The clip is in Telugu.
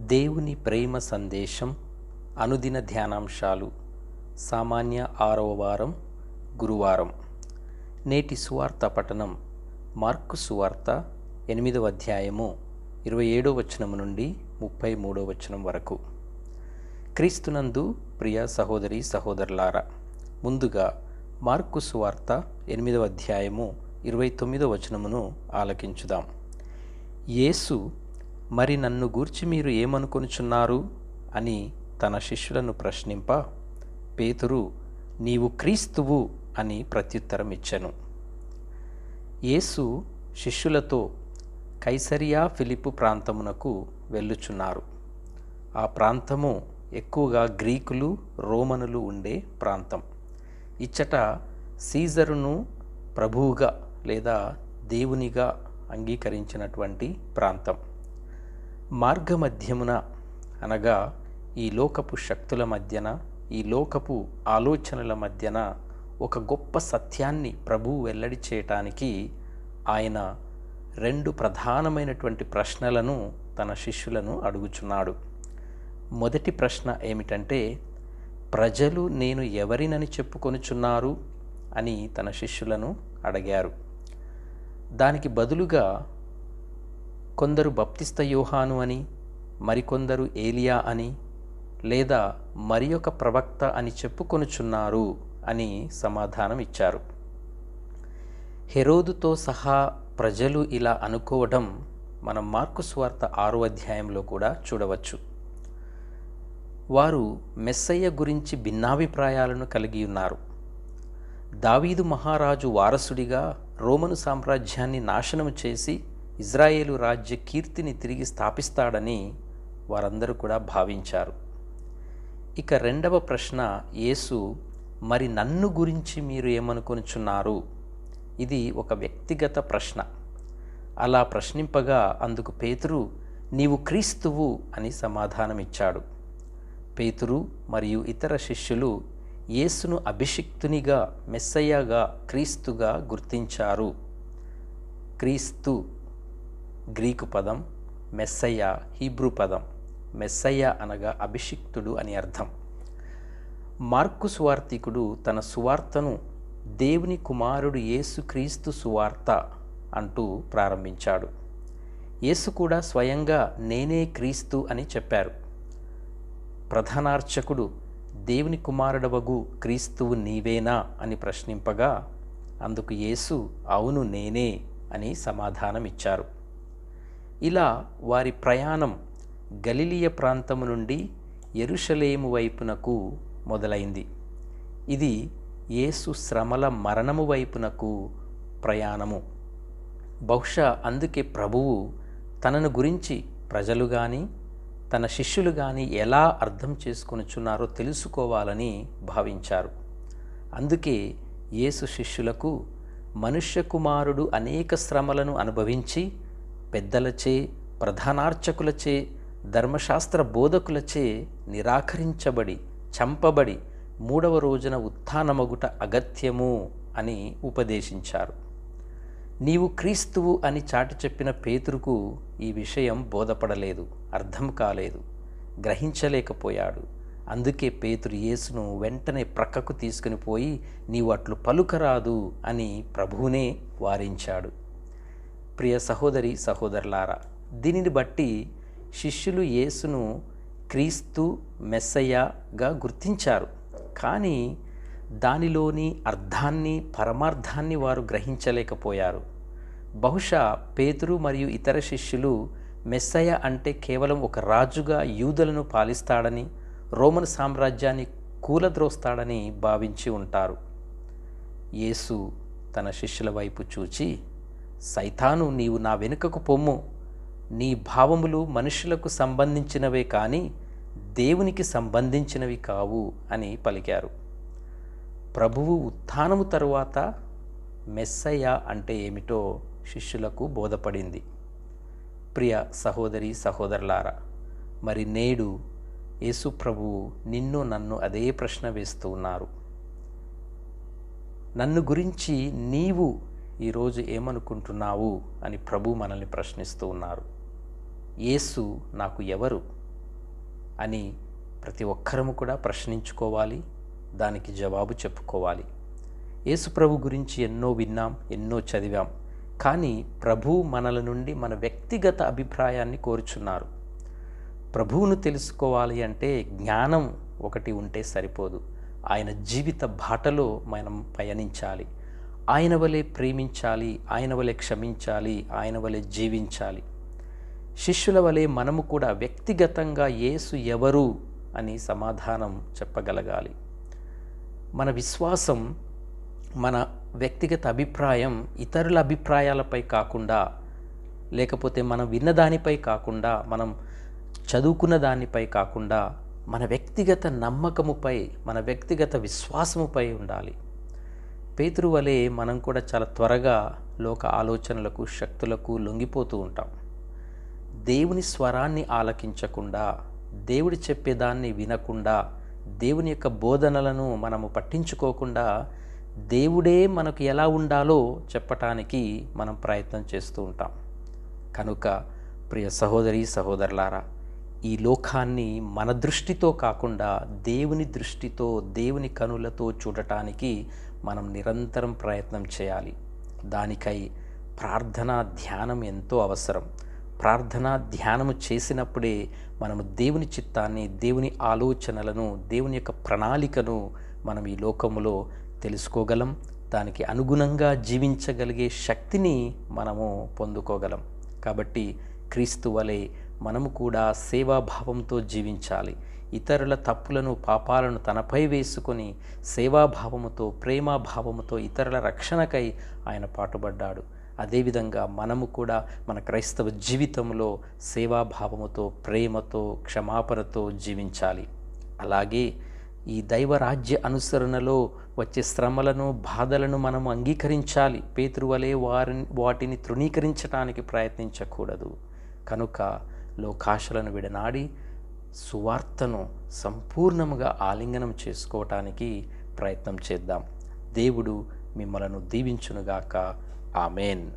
దేవుని ప్రేమ సందేశం అనుదిన ధ్యానాంశాలు సామాన్య ఆరవ వారం గురువారం. నేటి సువార్త పఠనం మార్కు సువార్త ఎనిమిదవ అధ్యాయము ఇరవై ఏడో వచనము నుండి ముప్పై మూడో వచనం వరకు. క్రీస్తునందు ప్రియ సహోదరి సహోదరులారా ముందుగా మార్కు సువార్త ఎనిమిదవ అధ్యాయము ఇరవై తొమ్మిదో వచనమును ఆలకించుదాం. యేసు మరి నన్ను గూర్చి మీరు ఏమనుకొనుచున్నారు? అని తన శిష్యులను ప్రశ్నింప పేతురు నీవు క్రీస్తువు అని ప్రత్యుత్తరం ఇచ్చెను యేసు శిష్యులతో కైసరియా ఫిలిప్పు ప్రాంతమునకు వెళ్ళుచున్నారు. ఆ ప్రాంతము ఎక్కువగా గ్రీకులు రోమనులు ఉండే ప్రాంతం. ఇచ్చట సీజరును ప్రభువుగా లేదా దేవునిగా అంగీకరించినటువంటి ప్రాంతం. మార్గమధ్యమున అనగా ఈ లోకపు శక్తుల మధ్యన ఈ లోకపు ఆలోచనల మధ్యన ఒక గొప్ప సత్యాన్ని ప్రభువు వెల్లడి చేయటానికి ఆయన రెండు ప్రధానమైనటువంటి ప్రశ్నలను తన శిష్యులను అడుగుచున్నాడు. మొదటి ప్రశ్న ఏమిటంటే ప్రజలు నేను ఎవరినని చెప్పుకొనుచున్నారు అని తన శిష్యులను అడిగారు. దానికి బదులుగా కొందరు బప్తిస్త యోహాను అని మరికొందరు ఏలియా అని లేదా మరి ఒక ప్రవక్త అని చెప్పుకొనుచున్నారు అని సమాధానం ఇచ్చారు హెరోదుతో సహా ప్రజలు ఇలా అనుకోవడం మనం మార్కు స్వార్త ఆరో అధ్యాయంలో కూడా చూడవచ్చు. వారు మెస్సయ్య గురించి భిన్నాభిప్రాయాలను కలిగి ఉన్నారు. దావీదు మహారాజు వారసుడిగా రోమను సామ్రాజ్యాన్ని నాశనం చేసి ఇజ్రాయేలు రాజ్య కీర్తిని తిరిగి స్థాపిస్తాడని వారందరూ కూడా భావించారు. ఇక రెండవ ప్రశ్న యేసు మరి నన్ను గురించి మీరు ఏమనుకొనుచున్నారు? ఇది ఒక వ్యక్తిగత ప్రశ్న. అలా ప్రశ్నింపగా అందుకు పేతురు నీవు క్రీస్తువు అని సమాధానమిచ్చాడు. పేతురు మరియు ఇతర శిష్యులు యేసును అభిషిక్తునిగా మెస్సయ్యగా క్రీస్తుగా గుర్తించారు. క్రీస్తు గ్రీకు పదం మెస్సయ్య హీబ్రూ పదం మెస్సయ్య అనగా అభిషిక్తుడు అని అర్థం. మార్కు సువార్థికుడు తన సువార్తను దేవుని కుమారుడు యేసుక్రీస్తు సువార్త అంటూ ప్రారంభించాడు. యేసు కూడా స్వయంగా నేనే క్రీస్తు అని చెప్పారు. ప్రధానార్చకుడు దేవుని కుమారుడవగు క్రీస్తువు నీవేనా? అని ప్రశ్నింపగా అందుకు యేసు అవును నేనే అని సమాధానమిచ్చారు. ఇలా వారి ప్రయాణం గలిలియ ప్రాంతము నుండి ఎరుషలేము వైపునకు మొదలైంది. ఇది యేసు శ్రమల మరణము వైపునకు ప్రయాణము. బహుశా అందుకే ప్రభువు తనను గురించి ప్రజలు కానీ తన శిష్యులు కానీ ఎలా అర్థం చేసుకొనుచున్నారో తెలుసుకోవాలని భావించారు. అందుకే యేసు శిష్యులకు మనుష్య కుమారుడు అనేక శ్రమలను అనుభవించి పెద్దలచే ప్రధానార్చకులచే ధర్మశాస్త్ర బోధకులచే నిరాకరించబడి చంపబడి మూడవ రోజున ఉత్థానమగుట అగత్యము అని ఉపదేశించారు. నీవు క్రీస్తువు అని చాటి చెప్పిన పేతురుకు ఈ విషయం బోధపడలేదు అర్థం కాలేదు గ్రహించలేకపోయాడు. అందుకే పేతురు యేసును వెంటనే ప్రక్కకు తీసుకుని పోయి నీవు అట్లు పలుకరాదు అని ప్రభువునే వారించాడు. ప్రియ సహోదరి సహోదరులారా దీనిని బట్టి శిష్యులు యేసును క్రీస్తు మెస్సయ్యగా గుర్తించారు. కానీ దానిలోని అర్థాన్ని పరమార్థాన్ని వారు గ్రహించలేకపోయారు. బహుశా పేతురు మరియు ఇతర శిష్యులు మెస్సయ్య అంటే కేవలం ఒక రాజుగా యూదులను పాలిస్తాడని రోమన్ సామ్రాజ్యాన్ని కూలద్రోస్తాడని భావించి ఉంటారు. యేసు తన శిష్యుల వైపు చూచి సైతాను నీవు నా వెనుకకు పొమ్ము. నీ భావములు మనుషులకు సంబంధించినవే కానీ దేవునికి సంబంధించినవి కావు అని పలికారు. ప్రభువు ఉత్థానము తరువాత మెస్సయ్య అంటే ఏమిటో శిష్యులకు బోధపడింది. ప్రియ సహోదరి సహోదరులారా మరి నేడు యేసు ప్రభువు నిన్ను నన్ను అదే ప్రశ్న వేస్తూ ఉన్నారు. నన్ను గురించి నీవు ఈరోజు ఏమనుకుంటున్నావు అని ప్రభు మనల్ని ప్రశ్నిస్తూ ఉన్నారు. యేసు నాకు ఎవరు అని ప్రతి ఒక్కరము కూడా ప్రశ్నించుకోవాలి దానికి జవాబు చెప్పుకోవాలి. యేసు ప్రభు గురించి ఎన్నో విన్నాం ఎన్నో చదివాం. కానీ ప్రభు మనల నుండి మన వ్యక్తిగత అభిప్రాయాన్ని కోరుచున్నారు. ప్రభువును తెలుసుకోవాలి అంటే జ్ఞానం ఒకటి ఉంటే సరిపోదు. ఆయన జీవిత బాటలో మనం పయనించాలి. ఆయన వలె ప్రేమించాలి ఆయన వలె క్షమించాలి ఆయన వలె జీవించాలి. శిష్యుల వలె మనము కూడా వ్యక్తిగతంగా యేసు ఎవరు అని సమాధానం చెప్పగలగాలి. మన విశ్వాసం మన వ్యక్తిగత అభిప్రాయం ఇతరుల అభిప్రాయాలపై కాకుండా లేకపోతే మనం విన్నదానిపై కాకుండా మనం చదువుకున్న దానిపై కాకుండా మన వ్యక్తిగత నమ్మకముపై మన వ్యక్తిగత విశ్వాసముపై ఉండాలి. పేతురు వలె మనం కూడా చాలా త్వరగా లోక ఆలోచనలకు శక్తులకు లొంగిపోతూ ఉంటాం. దేవుని స్వరాన్ని ఆలకించకుండా దేవుడు చెప్పేదాన్ని వినకుండా దేవుని యొక్క బోధనలను మనము పట్టించుకోకుండా దేవుడే మనకు ఎలా ఉండాలో చెప్పటానికి మనం ప్రయత్నం చేస్తూ ఉంటాం. కనుక ప్రియ సహోదరి సహోదరులారా ఈ లోకాన్ని మన దృష్టితో కాకుండా దేవుని దృష్టితో దేవుని కనులతో చూడటానికి మనం నిరంతరం ప్రయత్నం చేయాలి. దానికై ప్రార్థన ధ్యానం ఎంతో అవసరం. ప్రార్థన ధ్యానము చేసినప్పుడే మనము దేవుని చిత్తాన్ని దేవుని ఆలోచనలను దేవుని యొక్క ప్రణాళికను మనం ఈ లోకములో తెలుసుకోగలం. దానికి అనుగుణంగా జీవించగలిగే శక్తిని మనము పొందుకోగలం. కాబట్టి క్రీస్తు వలె మనము కూడా సేవాభావంతో జీవించాలి. ఇతరుల తప్పులను పాపాలను తనపై వేసుకొని సేవాభావముతో ప్రేమాభావముతో ఇతరుల రక్షణకై ఆయన పాటుపడ్డాడు. అదేవిధంగా మనము కూడా మన క్రైస్తవ జీవితంలో సేవాభావముతో ప్రేమతో క్షమాపణతో జీవించాలి. అలాగే ఈ దైవరాజ్య అనుసరణలో వచ్చే శ్రమలను బాధలను మనం అంగీకరించాలి. పేతృవలే వారిని వాటిని తృణీకరించడానికి ప్రయత్నించకూడదు. కనుక లోకాశలను విడనాడి సువార్తను సంపూర్ణముగా ఆలింగనం చేసుకోవటానికి ప్రయత్నం చేద్దాం. దేవుడు మిమ్మలను దీవించునుగాక. ఆమెన్.